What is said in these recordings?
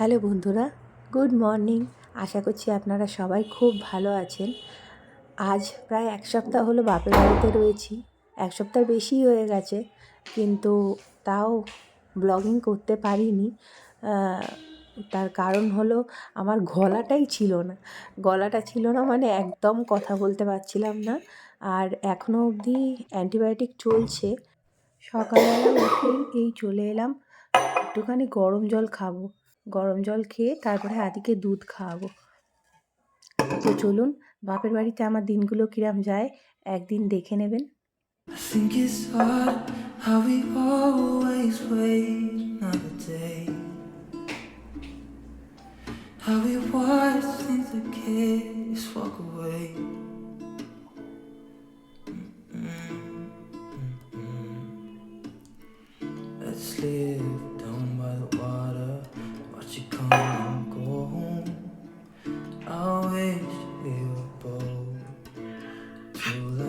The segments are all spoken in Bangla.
হ্যালো বন্ধুরা, গুড মর্নিং। আশা করছি আপনারা সবাই খুব ভালো আছেন। আজ প্রায় এক সপ্তাহ হলো বাপের বাড়িতে রয়েছি। এক সপ্তাহ বেশি হয়ে গেছে, কিন্তু তাও ব্লগিং করতে পারিনি। তার কারণ হলো আমার গলাটাই ছিল না। গলাটা ছিল না মানে একদম কথা বলতে পারছিলাম না। আর এখনও অবধি অ্যান্টিবায়োটিক চলছে। সকালবেলা উঠেই এই চলে এলাম। একটুখানি গরম জল খাব। গরম জল খেয়ে তারপরে আদিকে দুধ খাওয়াবো তো চলুন, বাপের বাড়িতে আমার দিনগুলো কিরাম যায়, একদিন দেখে নেবেন How we watch since the kids walk away.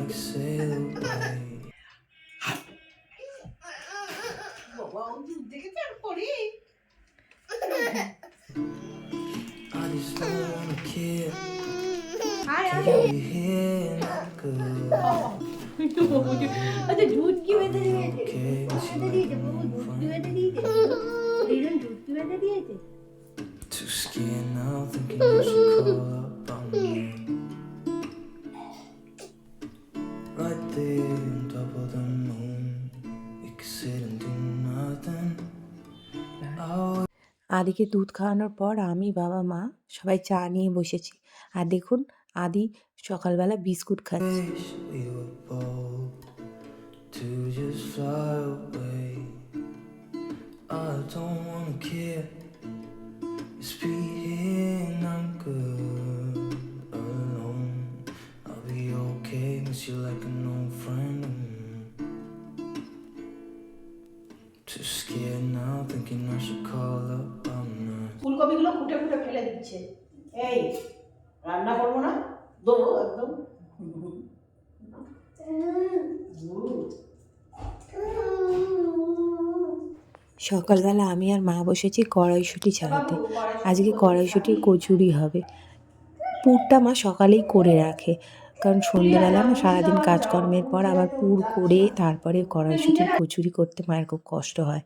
Like sail away. I just don't wanna care. Can you hear girl? আচ্ছা দুধ কি বেঁধে দিয়েছে বেঁধে দিয়েছে বাবু দুধ কি বেঁধে দিয়েছে দুধ কি বেঁধে দিয়েছে Too scared now, thinking আদিকে দুধ খাওয়ানোর পর আমি বাবা মা সবাই চা নিয়ে বসেছি। আর দেখুন আদি সকালবেলা বিস্কুট খাচ্ছে। To scare now, thinking I should call ফুলকপিগুলো ফুটে ফুটে ফেলে দিচ্ছে। এই রান্না করব না দেবো একদম। সকালবেলা আমি আর মা বসেছি কড়াইশুঁটি ছাড়াতে আজকে কড়াইশুঁটির কচুরি হবে। পুরটা মা সকালেই করে রাখে কারণ সন্ধ্যেবেলা না সারাদিন কাজকর্মের পর আবার পুর করে তারপরে কড়াইশুঁটির কচুরি করতে মায়ের খুব কষ্ট হয়।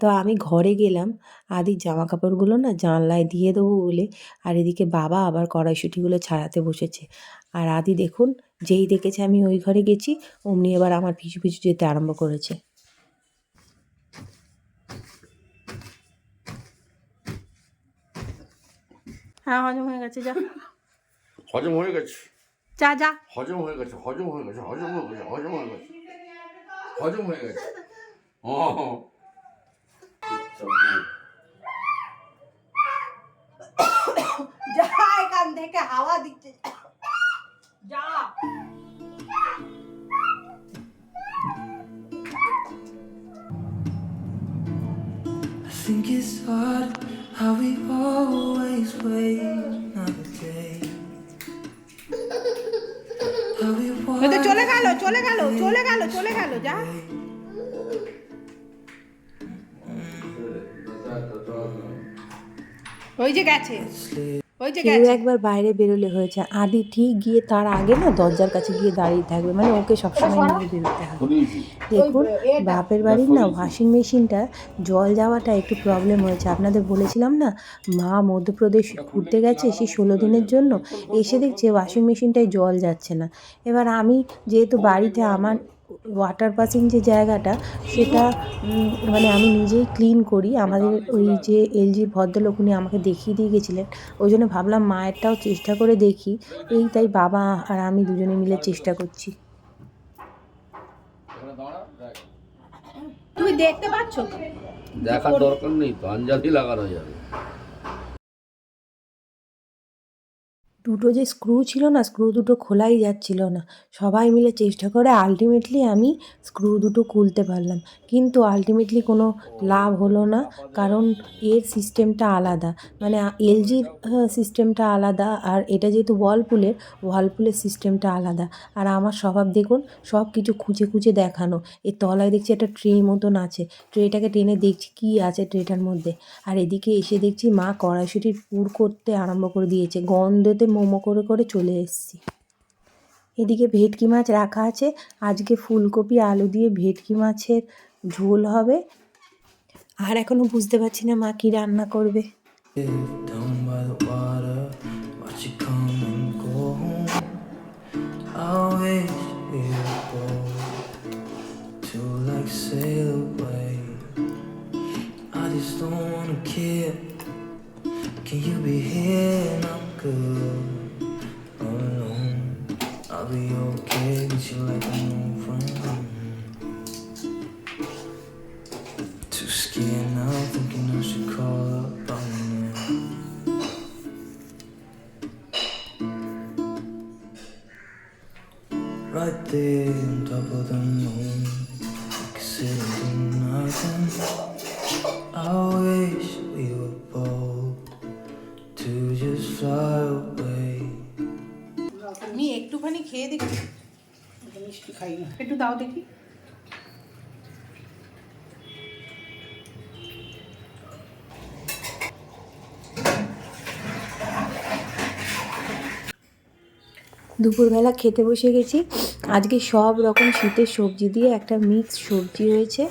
তো আমি ঘরে গেলাম। আদির জামা কাপড়গুলো না জানলায় দিয়ে দেবো বলে আর এদিকে বাবা আবার কড়াইশুঁটিগুলো ছাড়াতে বসেছে। আর আদি দেখুন যেই দেখেছে আমি ওই ঘরে গেছি অমনি এবার আমার পিছু পিছু যেতে আরম্ভ করেছে। হ্যাঁ হজম হয়ে গেছে যা। হজম হয়ে গেছে। যা যা। হজম হয়ে গেছে হজম হয়ে গেছে হজম হয়ে গেছে হজম হয়ে গেছে। হজম হয়ে গেছে। ও how we always wait another day. চলে গেল চলে গেল চলে গেল চলে গেল যা ওই যে গেছে কেউ একবার বাইরে বেরোলে হয়েছে। আদি ঠিক গিয়ে তার আগে না দরজার কাছে গিয়ে দাঁড়িয়ে থাকবে। মানে ওকে সবসময় নিয়ে বেরোতে হবে। দেখুন বাপের বাড়ির না ওয়াশিং মেশিনটা জল যাওয়াটা একটু প্রবলেম হয়েছে। আপনাদের বলেছিলাম না মা মধ্যপ্রদেশ ঘুরতে গেছে সে ষোলো দিনের জন্য। এসে দেখছে ওয়াশিং মেশিনটায় জল যাচ্ছে না। এবার আমি যেহেতু বাড়িতে আমার ওয়াটার পাসিং যে জায়গাটা সেটা মানে আমি নিজেই ক্লিন করি। আমাদের ওই যে এলজির ভদ্রলোক উনি আমাকে দেখিয়ে দিয়ে গেছিলেন ওই জন্য ভাবলাম মায়েরটাও চেষ্টা করে দেখি। এই তাই বাবা আর আমি দুজনে মিলে চেষ্টা করছি। তুমি দেখতে পাচ্ছ? দেখার দরকার নেই তো আঞ্জালি লাগানো যাবে। দুটো যে স্ক্রু ছিল না স্ক্রু দুটো খোলাই যাচ্ছিল না। সবাই মিলে চেষ্টা করে আলটিমেটলি আমি স্ক্রু দুটো খুলতে পারলাম। কিন্তু আলটিমেটলি কোনো লাভ হলো না, কারণ এর সিস্টেমটা আলাদা। মানে এলজির সিস্টেমটা আলাদা, আর এটা যেহেতু ওয়ালপুলের ওয়ালপুলের সিস্টেমটা আলাদা। আর আমার স্বভাব দেখুন, সব কিছু খুঁজে খুঁজে দেখানো। এর তলায় দেখছি একটা ট্রে মতন আছে। ট্রেটাকে টেনে দেখছি কী আছে ট্রেটার মধ্যে। আর এদিকে এসে দেখছি মা কড়াইশুটির পুর করতে আরম্ভ করে দিয়েছে। গন্ধতে মোমো করে করে চলে এসেছি। এদিকে ভেটকি মাছ রাখা আছে। আজকে ফুলকপি, আলু দিয়ে ভেটকি মাছের ঝোল হবে। আর এখনও বুঝতে পারছি না মা কি রান্না করবে। I'll be okay with you like old friend. Too scared now, thinking I should call up on you. Right there on top of the moon, we could sit and do nothing. I খাই না। একটু দাও দেখি। দুপুরবেলা খেতে বসে গেছি। আজকে সব রকম শীতের সবজি দিয়ে একটা মিক্স সবজি হয়েছে।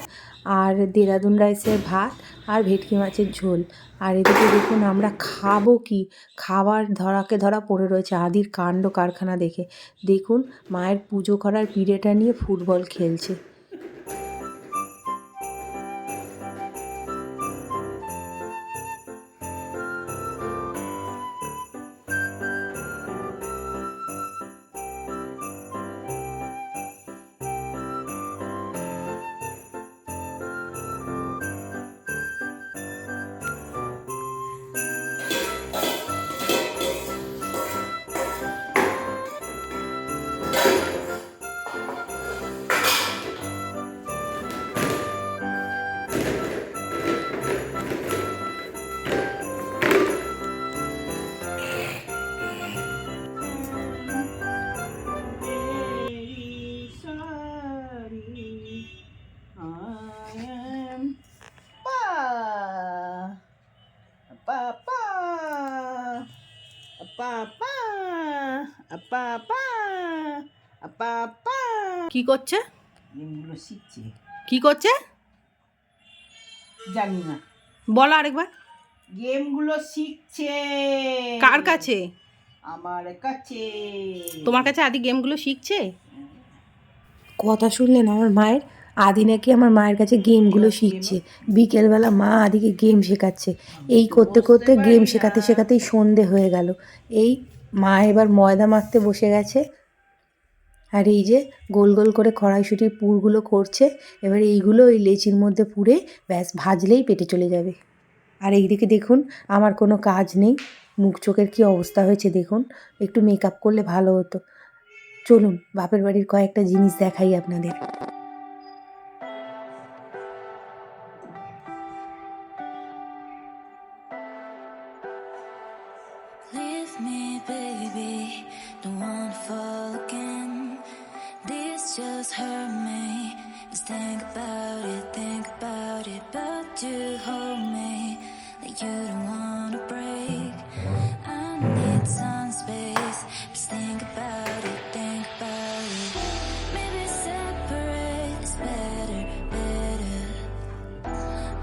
আর দেরাদুন রাইসের ভাত আর ভেটকি মাছের ঝোল। আর এদিকে দেখুন আমরা খাব কি? খাবার ধরাকে ধরা পড়ে রয়েছে। আদির কাণ্ড কারখানা দেখে। দেখুন, মায়ের পুজো করার পিড়েটা নিয়ে ফুটবল খেলছে। Papa. Papa. Papa. কি করছে? এগুলো শিখছে। কি করছে? জানি না। বলো আরেকবার। গেমগুলো শিখছে। কার কাছে? আমার কাছে। তোমার কাছে আদি গেমগুলো শিখছে? কথা শুনলেন আমার মায়ের? আদি নাকি আমার মায়ের কাছে গেমগুলো শিখছে? বিকেলবেলা মা আদিকে গেম শেখাচ্ছে। এই করতে করতে গেম শেখাতে শেখাতেই সন্ধে হয়ে গেল। এই মা এবার ময়দা মাখতে বসে গেছে। আর এই যে গোল গোল করে কড়াইশুটির পুরগুলো করছে। এবার এইগুলো ওই লেচির মধ্যে পুরে ব্যাস ভাজলেই পেটে চলে যাবে। আর এইদিকে দেখুন আমার কোনো কাজ নেই। মুখ চোখের কী অবস্থা হয়েছে দেখুন। একটু মেকআপ করলে ভালো হতো। চলুন বাপের বাড়ির কয়েকটা জিনিস দেখাই আপনাদের। Hurt me. Just think about it, think about it. But you hold me like you don't wanna break. I need some space. Just think about it, think about it. Maybe separate is better, better.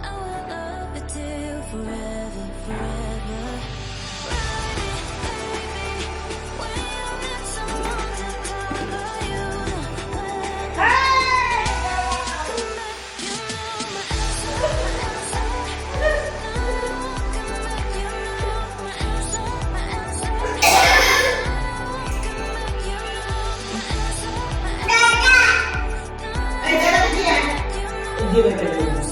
I will love you forever, forever. দিয়ে বের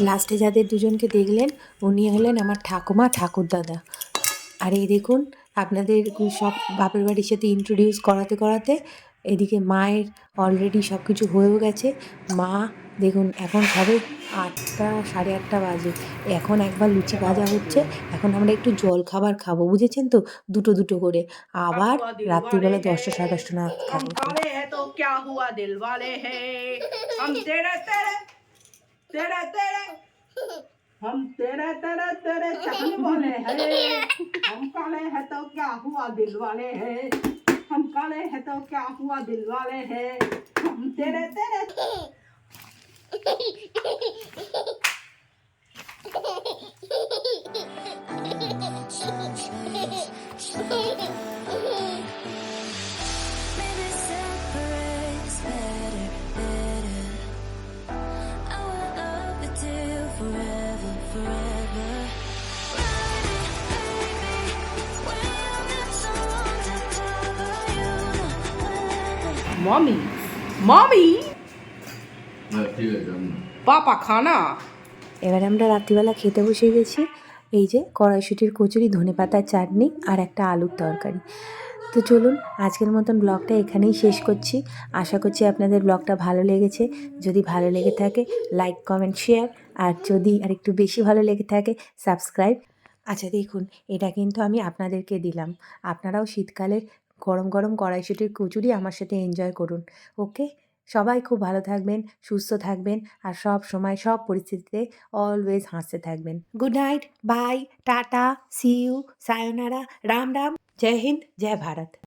লাস্টে যাদের দুজনকে দেখলেন, উনি হলেন আমার ঠাকুমা ঠাকুরদাদা আর এই দেখুন, আপনাদের সব বাপের বাড়ির সাথে ইন্ট্রোডিউস করাতে করাতে এদিকে মায়ের অলরেডি সব কিছু হয়েও গেছে। মা, দেখুন, এখন সবে আটটা, সাড়ে আটটা বাজে। এখন একবার লুচি ভাজা হচ্ছে। এখন আমরা একটু জল খাবার খাব, বুঝেছেন তো? দুটো দুটো করে। আবার রাত্রিবেলা দশটা, সাড়ে দশটা हम খাব तेरे तेरे। हम तेरे तेरे तेरे चाहने वाले हैं। हम काले हैं तो क्या हुआ दिल वाले हैं? हम काले हैं तो क्या हुआ दिल वाले हैं? हम तेरे तेरे। মমি মমি পাপা খানা। এবার আমরা রাত্রিবেলা খেতে বসে গেছি। এই যে কড়াইশুটির কচুরি ধনে পাতার চাটনি আর একটা আলুর তরকারি। তো চলুন আজকের মতন ব্লগটা এখানেই শেষ করছি। আশা করছি আপনাদের ব্লগটা ভালো লেগেছে। যদি ভালো লেগে থাকে লাইক কমেন্ট শেয়ার আর যদি আর একটু বেশি ভালো লেগে থাকে সাবস্ক্রাইব আচ্ছা দেখুন এটা কিন্তু আমি আপনাদেরকে দিলাম। আপনারাও শীতকালের গরম গরম কড়াইশুটির কুচুরি আমার সাথে এনজয় করুন। ওকে সবাই খুব ভালো থাকবেন, সুস্থ থাকবেন আর সব সময় সব পরিস্থিতিতে অলওয়েজ হাসতে থাকবেন। Good night bye tata see you সায়োনারা রাম রাম, জয় হিন্দ, জয় ভারত।